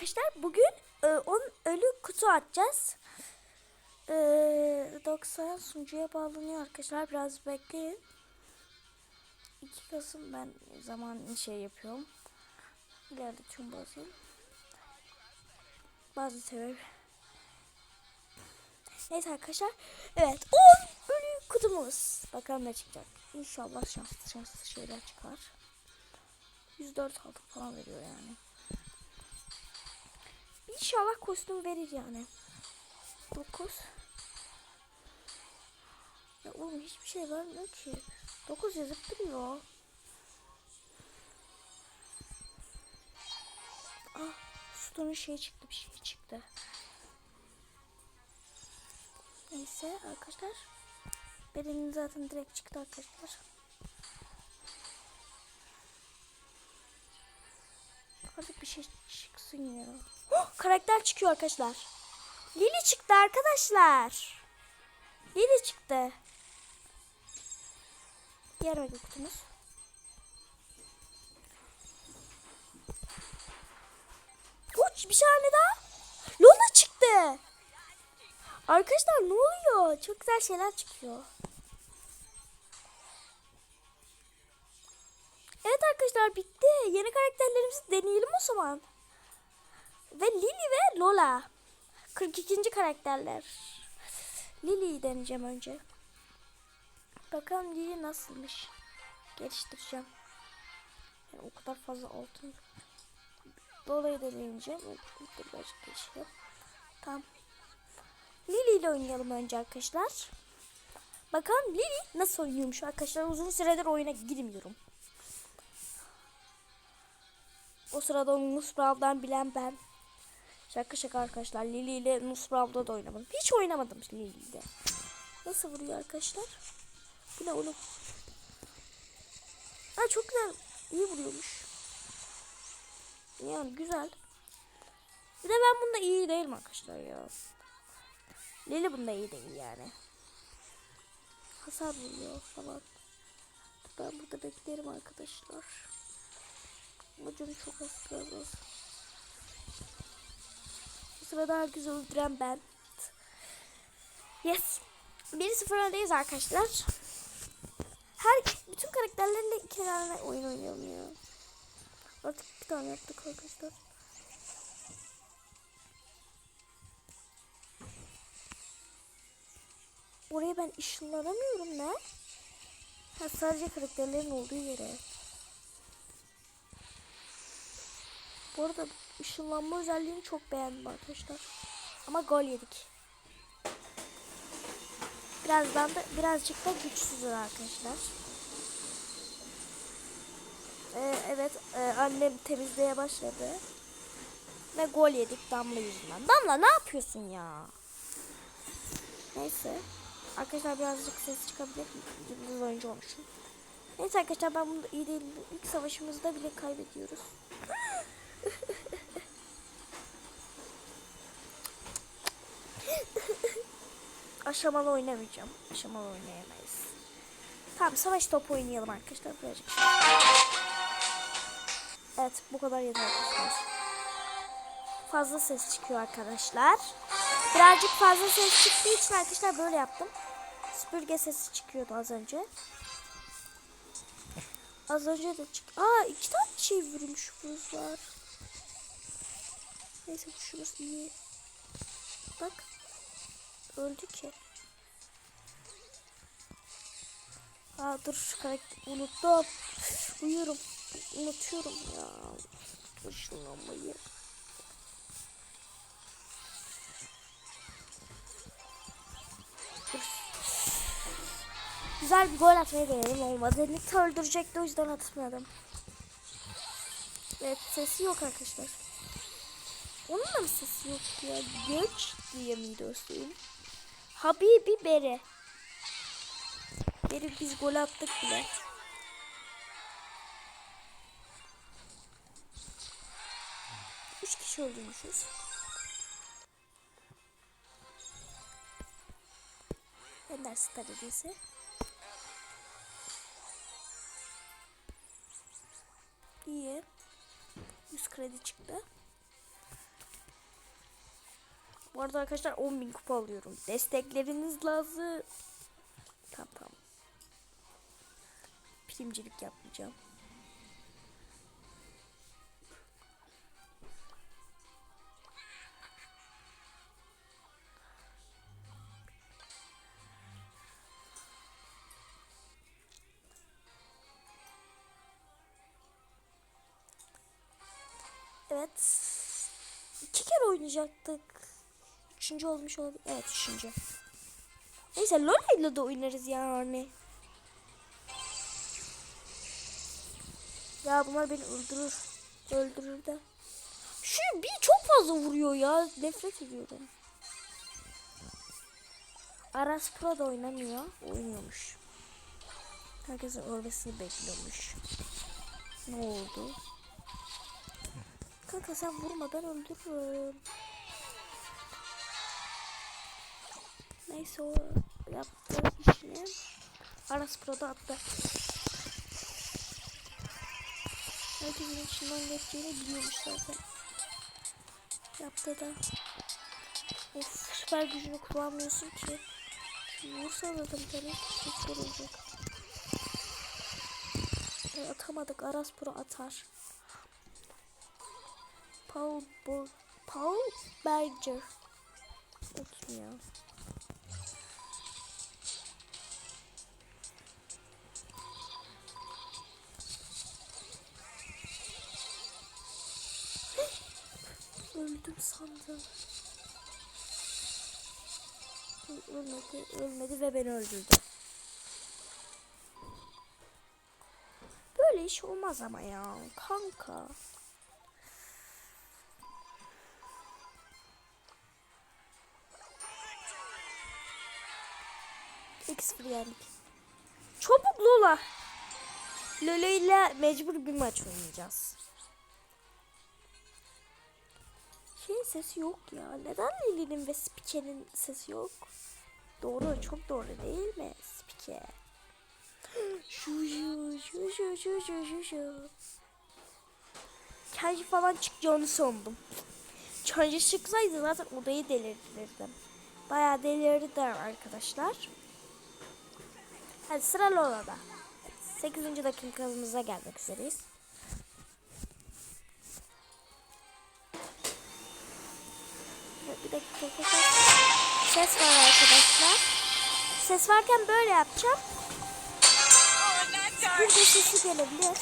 arkadaşlar bugün e, 10 ölü kutu atacağız. E, 90 sunucuya bağlanıyor arkadaşlar. Biraz bekleyin. 2 Kasım ben zaman şey yapıyorum. Geldi tüm basayım. Bazı sebep. Neyse arkadaşlar. Evet 10 ölü kutumuz. Bakalım ne çıkacak. İnşallah şanslı şanslı şeyler çıkar. 104 altın falan veriyor yani. İnşallah kostüm verir yani. 9 Ya oğlum hiçbir şey vermiyor ki. 9 yazıp duruyor. Ah, sütunun şey çıktı, bir şey çıktı. Neyse arkadaşlar. Benim zaten direkt çıktı arkadaşlar. Artık bir şey çıksın ya. Oh, karakter çıkıyor arkadaşlar. Lili çıktı arkadaşlar. Lili çıktı. Diğer mega kutumuz. Uç bir tane daha. Lola çıktı. Arkadaşlar ne oluyor? Çok güzel şeyler çıkıyor. Evet arkadaşlar bitti. Yeni karakterlerimizi deneyelim o zaman. Ve Lily ve Lola. 42. karakterler. Lily'yi deneyeceğim önce. Bakalım Lily nasılmış. Geliştireceğim. Yani o kadar fazla altın. Lola'yı deneyeceğim. Birazcık gelişelim. Tamam. Lily ile oynayalım önce arkadaşlar. Bakalım Lily nasıl oynuyormuş arkadaşlar. Uzun süredir oyuna girmiyorum. O sırada onu Nusbrav'dan bilen ben. Şaka şaka arkadaşlar. Lily ile Nusbrav'da da oynamadım. Hiç oynamadım Lily ile. Nasıl vuruyor arkadaşlar? Bu ne oğlum? Ha çok güzel. İyi vuruyormuş. Yani güzel. Bir de ben bunda iyi değilim arkadaşlar ya. Lily bunda iyi değil yani. Hasar vuruyor falan. Ben burada beklerim arkadaşlar. Ama canı çok az. Bu sırada güzel öldüren ben. Yes. 1-0 öndeyiz arkadaşlar. Her bütün karakterlerle iki tane oyun oynayalım ya. Artık bir tane yaptık arkadaşlar. Oraya ben ışınlanamıyorum ne? Ha, sadece karakterlerin olduğu yere. Bu arada ışınlanma özelliğini çok beğendim arkadaşlar. Ama gol yedik. Birazdan da birazcık da güçsüzüz arkadaşlar. Ee, evet e, annem temizliğe başladı. Ve gol yedik Damla yüzünden. Damla ne yapıyorsun ya? Neyse. Arkadaşlar birazcık ses çıkabilir. Yıldız oyuncu olmuşum. Neyse arkadaşlar ben bunda iyi değilim. İlk savaşımızda bile kaybediyoruz. Aşamalı oynamayacağım. Aşamalı oynayamayız. Tamam savaş topu oynayalım arkadaşlar. Birazcık. Evet bu kadar yeter. Fazla ses çıkıyor arkadaşlar. Birazcık fazla ses çıktığı için arkadaşlar böyle yaptım. Süpürge sesi çıkıyordu az önce. Az önce de çık. Aa iki tane şey vurmuşumuz var. Neyse kuşumuz iyi. Bak. Öldü ki. Aa dur şu karakter unuttum. Uyuyorum. Unutuyorum ya. Işınlanmayı. Güzel bir gol atmaya denedim olmadı. Nick öldürecekti o yüzden atmadım. Evet sesi yok arkadaşlar. Onun da mı sesi yok ya? Göç diye miydi o? Habibi Beri. Beri biz gol attık bile. Üç kişi öldürmüşüz. Ender Star hediyesi. İyi. 100 kredi çıktı. Bu arada arkadaşlar 10.000 kupa alıyorum. Destekleriniz lazım. Tamam tamam. Primcilik yapmayacağım. Evet. İki kere oynayacaktık. Üçüncü olmuş olabilir. Evet üçüncü. Neyse Lola ile de oynarız yani. Ya bunlar beni öldürür. Öldürür de. Şu bir çok fazla vuruyor ya. Nefret ediyorum. Aras Pro da oynamıyor. Oynuyormuş. Herkesin ölmesini bekliyormuş. Ne oldu? Kanka sen vurma ben öldürürüm. Neyse o yaptı işini. Aras Pro'da attı. Herkesin içinden geçeceğini biliyormuş zaten. Yaptı da. Of süper gücünü kullanmıyorsun ki. Vursa adam tabii. Zor olacak. E, atamadık. Aras Pro atar. Paul Bo Paul Berger. Kim ya? Öldüm sandım. Ölmedi, ölmedi ve beni öldürdü. Böyle iş olmaz ama ya kanka. X1 yendik. Çabuk Lola. Lola ile mecbur bir maç oynayacağız. Şey sesi yok ya. Neden Lili'nin ve Spike'nin sesi yok? Doğru, çok doğru değil mi Spike? Şu şu şu şu şu şu şu şu. Kendi falan çıkacağını sandım. Kendi çıksaydı zaten odayı delirtirdim. Bayağı delirdim arkadaşlar. Hadi sıra Lola'da. 8. dakikamıza gelmek üzereyiz. Dakika. Ses var arkadaşlar. Ses varken böyle yapacağım. Bir de sesi gelebilir.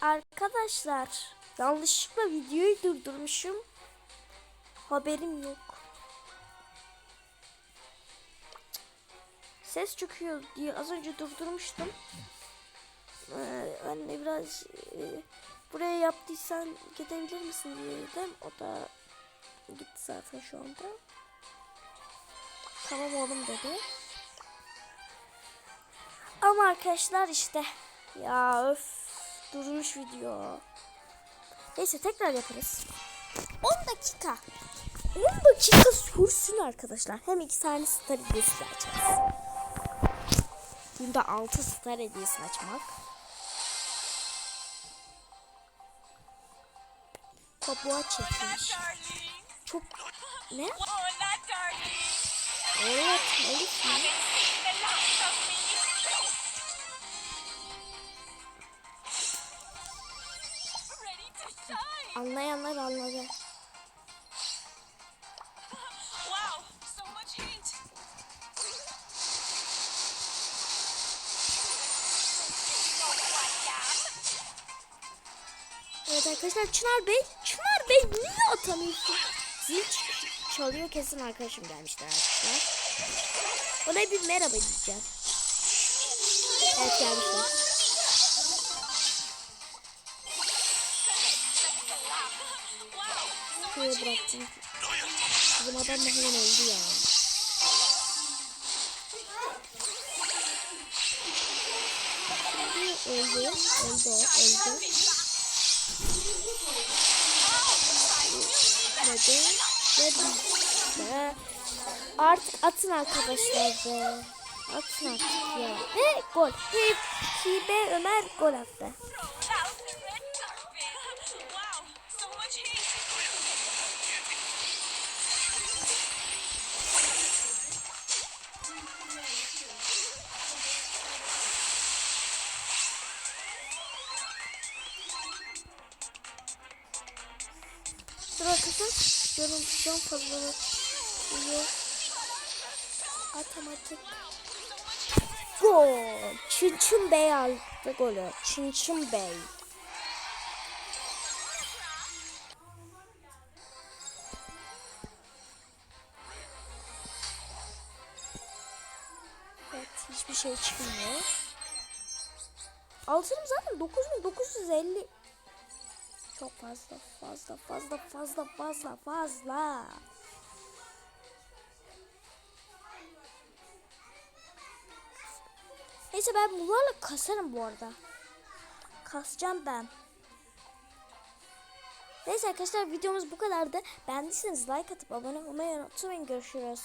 Arkadaşlar yanlışlıkla videoyu durdurmuşum. Haberim yok. Ses çıkıyor diye az önce durdurmuştum. Ee, anne biraz e, buraya yaptıysan gidebilir misin diye dedim. O da gitti zaten şu anda. Tamam oğlum dedi. Ama arkadaşlar işte ya öf durmuş video. Neyse tekrar yaparız. 10 dakika. 10 dakika sürsün arkadaşlar. Hem iki tane star hediyesi de açarız. Günde 6 star hediyesi açmak. Kabuğa çekmiş. Çok ne? Evet, Elif mi? Anlayanlar anladı. Evet arkadaşlar Çınar Bey, Çınar Bey niye atamıyorsun? Zil çalıyor kesin arkadaşım gelmişler arkadaşlar. Ona bir merhaba diyeceğim. Evet gelmişler. Şuraya bıraktım. Bizim adam da hemen öldü ya. Öldü, öldü, öldü. Hadi. Hadi. Be. Artık atın arkadaşlar be. Atın artık ya. Ve gol. Hibe Ömer gol attı. Arkadaşlar. Görüntüden fazla oluyor. Atamadık. Gol. Çinçin Bey aldı golü. Çinçin Bey. Evet hiçbir şey çıkmıyor. Altınım zaten 9950. Çok fazla fazla fazla fazla fazla fazla. Neyse ben bunlarla kasarım bu arada. Kasacağım ben. Neyse arkadaşlar videomuz bu kadardı. Beğendiyseniz like atıp abone olmayı unutmayın. Görüşürüz.